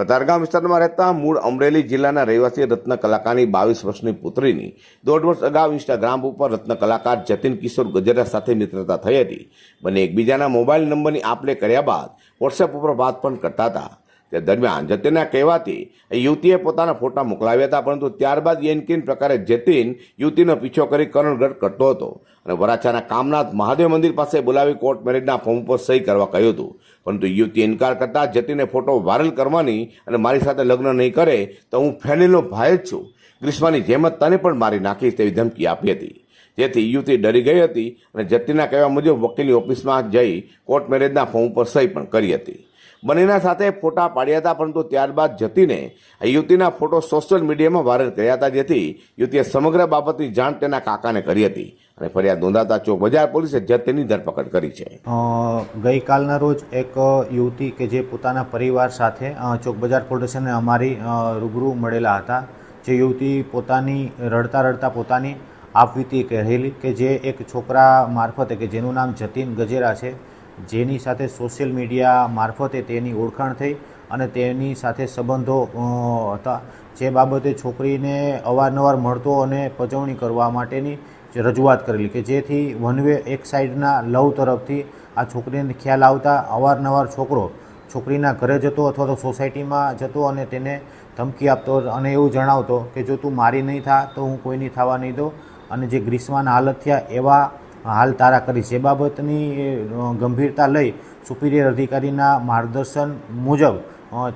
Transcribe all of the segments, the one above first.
કતારગામ વિસ્તારમાં રહેતા મૂળ અમરેલી જિલ્લાના રહેવાસી રત્ન કલાકારની બાવીસ વર્ષની પુત્રીની દોઢ વર્ષ અગાઉ ઇન્સ્ટાગ્રામ ઉપર રત્ન કલાકાર જતીન કિશોર ગજરા સાથે મિત્રતા થઈ હતી. બંને એકબીજાના મોબાઈલ નંબરની આપલે કર્યા બાદ વોટ્સએપ ઉપર વાત પણ કરતા હતા. તે દરમિયાન જતીનના કહેવાથી યુવતીએ પોતાના ફોટા મોકલાવ્યા હતા, પરંતુ ત્યારબાદ યેનકીન પ્રકારે જતીન યુવતીનો પીછો કરી કરણગઢ કરતો હતો. અને વરાછાના કામનાથ મહાદેવ મંદિર પાસે બોલાવી કોર્ટ મેરેજના ફોર્મ ઉપર સહી કરવા કહ્યું હતું. પરંતુ યુવતી ઇનકાર કરતા જતીને ફોટો વાયરલ કરવાની અને મારી સાથે લગ્ન નહીં કરે તો હું ફેનિલનો ભાઈ જ છું. ગ્રીષ્માની જેમ જ તને પણ મારી નાખીશ તેવી ધમકી આપી હતી. જેથી યુવતી ડરી ગઈ હતી અને જતીના કહેવા મુજબ વકીલની ઓફિસમાં જઈ કોર્ટ મેરેજના ફોર્મ ઉપર સહી પણ કરી હતી. બંનેના સાથે ફોટા પાડ્યા હતા, પરંતુ ત્યારબાદ જતીને યુવતીના ફોટો સોશિયલ મીડિયામાં વાયરલ કર્યા હતા, જેથી યુવતીએ સમગ્ર બાબતની જાણ તેના કાકાને કરી હતી અને ફરિયાદ નોંધાતા ચોક બજાર પોલીસે જતીની ધરપકડ કરી છે. ગઈકાલના રોજ એક યુવતી કે જે પોતાના પરિવાર સાથે ચોક બજાર પોલીસ અમારી રૂબરૂ મળેલા હતા, જે યુવતી પોતાની, રડતા રડતા પોતાની આપવીતી કહેલી કે જે એક છોકરા મારફતે કે જેનું નામ જતીન ગજેરા છે જેની સાથે સોશિયલ મીડિયા મારફતે તેની ઓળખાણ થઈ અને તેની સાથે સંબંધો હતા. જે બાબતે છોકરીને અવારનવાર મળતો અને પજવણી કરવા માટેની રજૂઆત કરેલી કે જેથી વનવે એક સાઈડના લવ તરફથી આ છોકરીને ખ્યાલ આવતા અવારનવાર છોકરો છોકરીના ઘરે જતો અથવા તો સોસાયટીમાં જતો અને તેને ધમકી આપતો અને એવું જણાવતો કે જો તું મારી નહીં થા તો હું કોઈની થવા નહીં દઉં. અને જે ગ્રીષ્માના હાલત થયા એવા હાલ તારા કરી છે બાબતની ગંભીરતા લઈ સુપિરિયર અધિકારીના માર્ગદર્શન મુજબ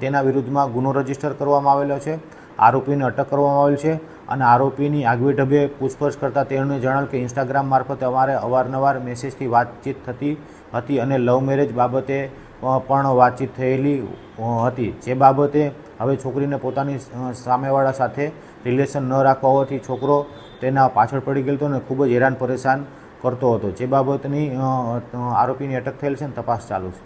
તેના વિરુદ્ધમાં ગુનો રજિસ્ટર કરવામાં આવેલો છે, આરોપીને અટક કરવામાં આવેલ છે અને આરોપીની આગવી ઢબે પૂછપરછ કરતાં તેણે જણાવ્યું કે ઇન્સ્ટાગ્રામ મારફતે અમારે અવારનવાર મેસેજથી વાતચીત થતી હતી અને લવ મેરેજ બાબતે પણ વાતચીત થયેલી હતી. જે બાબતે હવે છોકરીને પોતાની સામેવાળા સાથે રિલેશન ન રાખવા હોવાથી છોકરો તેના પાછળ પડી ગયો હતો અને ખૂબ જ હેરાન પરેશાન કરતો હતો. જે બાબતની આરોપીની અટક થયેલ છે અને તપાસ ચાલુ છે.